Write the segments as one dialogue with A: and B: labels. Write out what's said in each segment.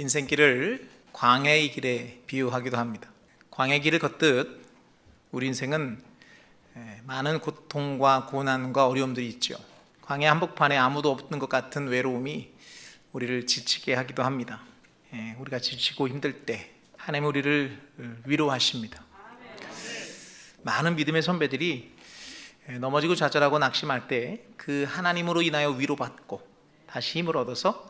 A: 인생길을 광야의 길에 비유하기도 합니다. 광야의 길을 걷듯 우리 인생은 에, 많은 고통과 고난과 어려움들이 있죠. 광야 한복판에 아무도 없는 것 같은 외로움이 우리를 지치게 하기도 합니다. 예, 우리가 지치고 힘들 때 하나님 우리를 위로하십니다. 많은 믿음의 선배들이 예, 넘어지고 좌절하고 낙심할 때 그 하나님으로 인하여 위로받고 다시 힘을 얻어서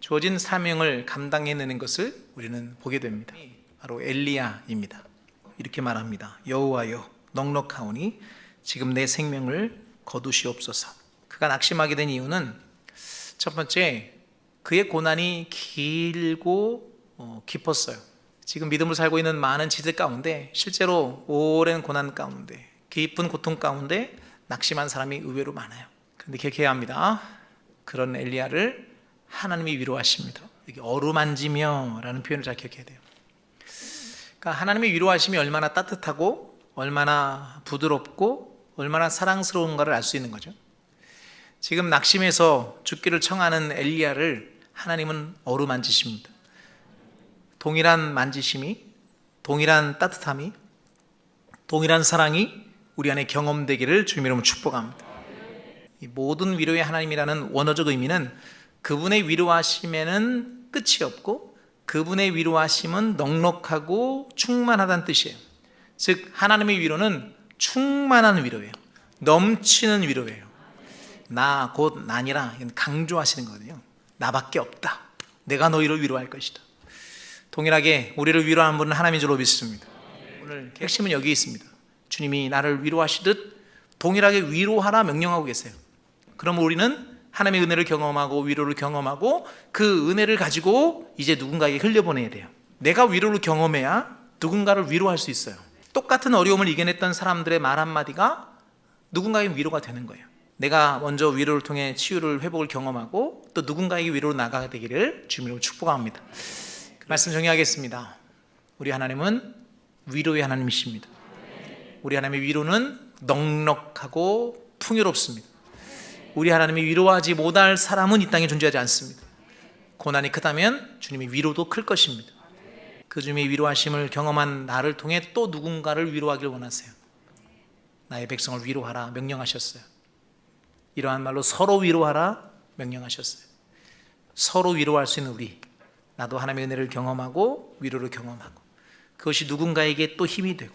A: 주어진 사명을 감당해내는 것을 우리는 보게 됩니다. 바로 엘리야입니다. 이렇게 말합니다. 여호와여 넉넉하오니 지금 내 생명을 거두시옵소서. 그가 낙심하게 된 이유는 첫 번째 그의 고난이 길고 어, 깊었어요. 지금 믿음을 살고 있는 많은 지들 가운데 실제로 오랜 고난 가운데 깊은 고통 가운데 낙심한 사람이 의외로 많아요. 그런데 기억해야 합니다. 그런 엘리야를 하나님이 위로하십니다. 여기 어루만지며라는 표현을 잘 기억해야 돼요. 그러니까 하나님의 위로하심이 얼마나 따뜻하고 얼마나 부드럽고 얼마나 사랑스러운가를 알 수 있는 거죠. 지금 낙심해서 죽기를 청하는 엘리야를 하나님은 어루만지십니다. 동일한 만지심이, 동일한 따뜻함이, 동일한 사랑이 우리 안에 경험되기를 주님 이름으로 축복합니다. 이 모든 위로의 하나님이라는 원어적 의미는 그분의 위로하심에는 끝이 없고 그분의 위로하심은 넉넉하고 충만하다는 뜻이에요. 즉 하나님의 위로는 충만한 위로예요. 넘치는 위로예요. 나 곧 나니라 강조하시는 거거든요. 나밖에 없다. 내가 너희를 위로할 것이다. 동일하게 우리를 위로하는 분은 하나님인 줄로 믿습니다. 오늘 핵심은 여기 있습니다. 주님이 나를 위로하시듯 동일하게 위로하라 명령하고 계세요. 그럼 우리는 하나님의 은혜를 경험하고 위로를 경험하고 그 은혜를 가지고 이제 누군가에게 흘려보내야 돼요. 내가 위로를 경험해야 누군가를 위로할 수 있어요. 똑같은 어려움을 이겨냈던 사람들의 말 한마디가 누군가에게 위로가 되는 거예요. 내가 먼저 위로를 통해 치유를 회복을 경험하고 또 누군가에게 위로로 나가게 되기를 주님으로 축복합니다. 그 말씀 정리하겠습니다. 우리 하나님은 위로의 하나님이십니다. 우리 하나님의 위로는 넉넉하고 풍요롭습니다. 우리 하나님이 위로하지 못할 사람은 이 땅에 존재하지 않습니다. 고난이 크다면 주님의 위로도 클 것입니다. 그 주님의 위로하심을 경험한 나를 통해 또 누군가를 위로하길 원하세요. 나의 백성을 위로하라 명령하셨어요. 이러한 말로 서로 위로하라 명령하셨어요. 서로 위로할 수 있는 우리, 나도 하나님의 은혜를 경험하고 위로를 경험하고 그것이 누군가에게 또 힘이 되고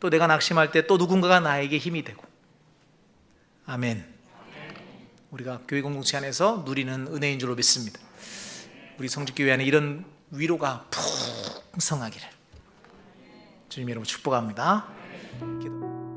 A: 또 내가 낙심할 때 또 누군가가 나에게 힘이 되고 아멘. 우리가 교회 공동체 안에서 누리는 은혜인 줄로 믿습니다. 우리 성직교회 안에 이런 위로가 풍성하기를 주님 이름으로 축복합니다. 기도.